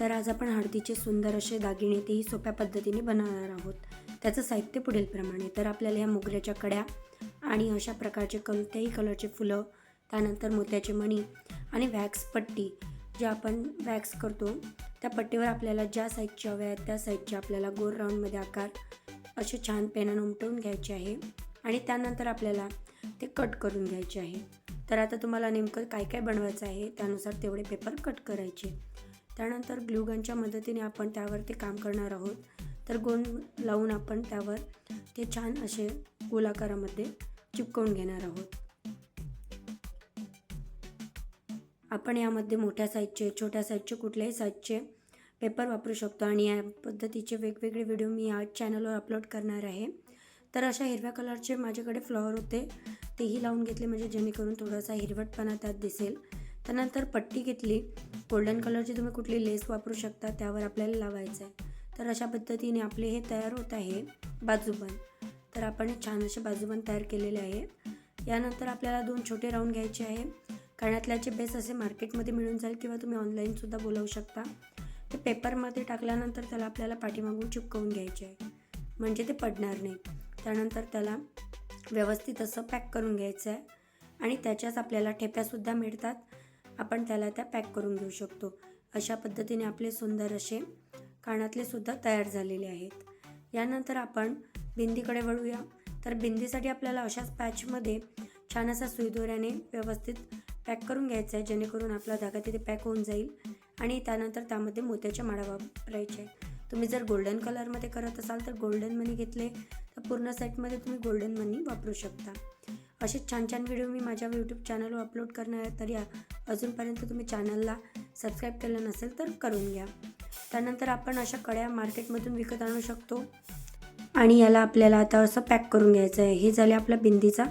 तर आज आपण हळदीचे सुंदर असे दागिने तेही सोप्या पद्धतीने बनवणार आहोत. त्याचं साहित्य पुढीलप्रमाणे. तर आपल्याला ह्या मोगऱ्याच्या कड्या आणि अशा प्रकारचे कोणत्याही कलरचे फुलं त्यानंतर मोत्याचे मणी आणि वॅक्स पट्टी जे आपण वॅक्स करतो त्या पट्टीवर आपल्याला ज्या साईजचे हवे आहेत त्या साईजचे आपल्याला गोल राऊंडमध्ये आकार असे छान पेनानं उमटवून घ्यायचे आहे आणि त्यानंतर आपल्याला ते कट करून घ्यायचे आहे. तर आता तुम्हाला नेमकं काय काय बनवायचं आहे त्यानुसार तेवढे पेपर कट करायचे. त्यानंतर ग्लूगनच्या मदतीने आपण त्यावर ते काम करणार आहोत. तर गोंद लावून आपण त्यावर ते छान असे गोलाकारामध्ये चिपकवून घेणार आहोत. आपण यामध्ये मोठ्या साईजचे छोट्या साईजचे कुठल्याही साईजचे पेपर वापरू शकतो आणि या पद्धतीचे वेगवेगळे व्हिडिओ मी या चॅनलवर अपलोड करणार आहे. तर अशा हिरव्या कलरचे माझ्याकडे फ्लॉवर होते तेही लावून घेतले म्हणजे जेणेकरून थोडासा हिरवटपणा त्यात दिसेल. त्यानंतर पट्टी घेतली. गोल्डन कलरची तुम्ही कुठली लेस वापरू शकता त्यावर आपल्याला लावायचं आहे तर अशा पद्धतीने आपले हे तयार होत आहे बाजूबंद तर आपण छान असे बाजूबंद तयार केलेले आहे. यानंतर आपल्याला दोन छोटे राऊंड घ्यायचे आहे. कानातल्याचे बेस असे मार्केटमध्ये मिळून जाईल किंवा तुम्ही ऑनलाईनसुद्धा बोलवू शकता. ते पेपरमध्ये टाकल्यानंतर त्याला आपल्याला पाठीमागून चिपकवून घ्यायचे आहे. म्हणजे ते पडणार नाही. त्यानंतर त्याला व्यवस्थित असं पॅक करून घ्यायचं आहे आणि त्याच्याच आपल्याला ठेप्यासुद्धा मिळतात. आपण त्याला त्या पॅक करून घेऊ शकतो. अशा पद्धतीने आपले सुंदर असे कानातले सुद्धा तयार झालेले आहेत. यानंतर आपण बिंदीकडे वळूया. तर बिंदीसाठी आपल्याला अशाच पॅचमध्ये छान असा सुईदोऱ्याने व्यवस्थित पॅक करून घ्यायचा आहे जेणेकरून आपला धागा तिथे पॅक होऊन जाईल आणि त्यानंतर त्यामध्ये मोत्याच्या माळा वापरायचे तुम्ही जर गोल्डन कलरमध्ये करत असाल तर गोल्डन मनी घेतले तर पूर्ण सेटमध्ये तुम्ही गोल्डन मनी वापरू शकता. असे छान छान व्हिडिओ मी माझ्या यूट्यूब चॅनलवर अपलोड करणार आहे तर या अजूनपर्यंत तुम्ही चॅनलला सबस्क्राईब केलं नसेल तर करून घ्या. त्यानंतर आपण अशा कड्या मार्केटमधून विकत आणू शकतो. आणि याला आपल्याला आता असं पॅक करून घ्यायचं आहे. हे झाले आपला बिंदीचा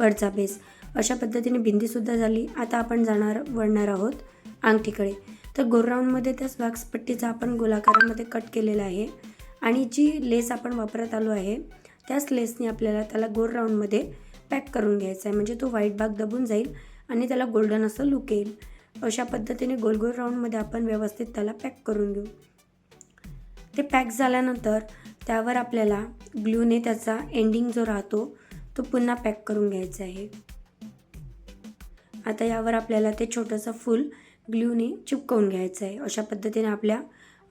वरचा बेस अशा पद्धतीने बिंदीसुद्धा झाली. आता आपण जाणार वळणार आहोत अंगठीकडे. तर गोल राऊंडमध्ये त्याच वॅक्सपट्टीचा आपण गोलाकारामध्ये कट केलेला आहे. आणि जी लेस आपण वापरत आलो आहे त्याच लेसने आपल्याला त्याला गोल राऊंडमध्ये पॅक करून घ्यायचा आहे. म्हणजे तो व्हाईट भाग दबून जाईल आणि त्याला गोल्डन असं लुक येईल. अशा पद्धतीने गोल गोल राऊंडमध्ये आपण व्यवस्थित त्याला पॅक करून घेऊ. ते पॅक झाल्यानंतर त्यावर आपल्याला ग्लूने त्याचा एंडिंग जो राहतो तो पुन्हा पॅक करून घ्यायचा आहे. आता यावर आपल्याला ते छोटंसं फूल ग्लूने चिपकवून घ्यायचं आहे. अशा पद्धतीने आपल्या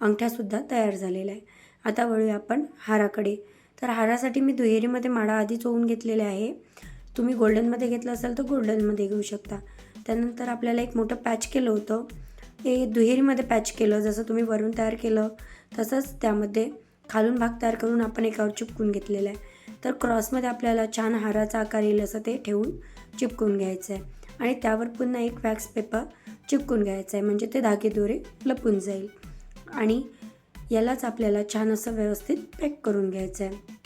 अंगठ्यासुद्धा तयार झालेल्या आहे. आता वळूया आपण हाराकडे. तर हारासाठी मी दुहेरीमध्ये माळा आधीच होऊन घेतलेले आहे. तुम्ही गोल्डनमध्ये घेतलं असाल तर गोल्डनमध्ये घेऊ शकता. त्यानंतर आपल्याला एक मोठं पॅच केलं होतं. हे दुहेरीमध्ये पॅच केलं जसं तुम्ही वरून तयार केलं तसंच त्यामध्ये खालून भाग तयार करून आपण एकावर चिपकून घेतलेला आहे. तर क्रॉसमध्ये आपल्याला छान हाराचा आकार येईल असं ते ठेवून चिपकून घ्यायचं आहे आणि त्यावर पुन्हा एक वॅक्स पेपर चिपकून घ्यायचं आहे म्हणजे ते धागे दोरे लपून जाईल. आणि यालाच आपल्याला छान असं व्यवस्थित पॅक करून घ्यायचं आहे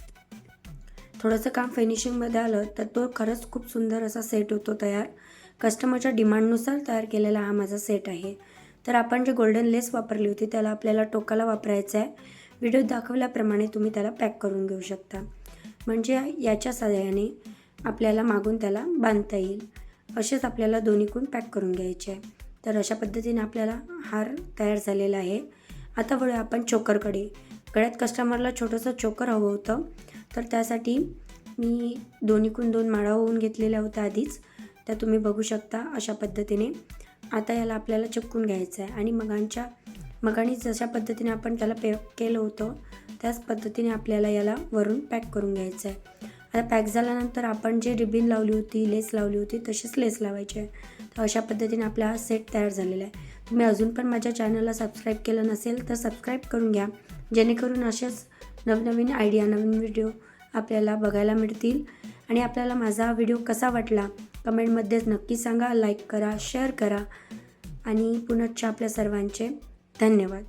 थोडंसं काम फिनिशिंगमध्ये आलं तर तो खरंच खूप सुंदर असा सेट होतो तयार. कस्टमरच्या डिमांडनुसार तयार केलेला हा माझा सेट आहे. तर आपण जे गोल्डन लेस वापरली होती त्याला आपल्याला टोकाला वापरायचं आहे व्हिडिओ दाखवल्याप्रमाणे तुम्ही त्याला पॅक करून घेऊ शकता. म्हणजे याच्या सहाय्याने आपल्याला मागून त्याला बांधता येईल. असेच आपल्याला दोन्हीकून पॅक करून घ्यायचे आहे तर अशा पद्धतीने आपल्याला हार तयार झालेला आहे. आता वळूया आपण चोकरकडे. गळ्यात कस्टमरला छोटंसं चोकर हवं होतं. तर त्यासाठी मी दोन्हीकून दोन माळा होऊन घेतलेल्या होत्या आधीच. त्या तुम्ही बघू शकता अशा पद्धतीने. आता याला आपल्याला चिपकून घ्यायचं आहे आणि मगांच्या मगाणी जशा पद्धतीने आपण त्याला पे केलं होतं त्याच पद्धतीने आपल्याला याला वरून पॅक करून घ्यायचं आहे. आता पॅक झाल्यानंतर आपण जे रिबिन लावली होती लेस लावली होती तशीच लेस लावायची. आहे तर अशा पद्धतीने आपला हा सेट तयार झालेला आहे. तुम्ही अजून पण माझ्या चॅनलला सबस्क्राईब केलं नसेल तर सबस्क्राईब करून घ्या. जेणेकरून असेच नवनवीन आयडिया नवीन व्हिडिओ आपल्याला बघायला मिळतील. आणि आपल्याला माझा व्हिडिओ कसा वाटला कमेंटमध्येच नक्की सांगा लाईक करा शेअर करा. आणि पुनश्च आपल्या सर्वांचे धन्यवाद.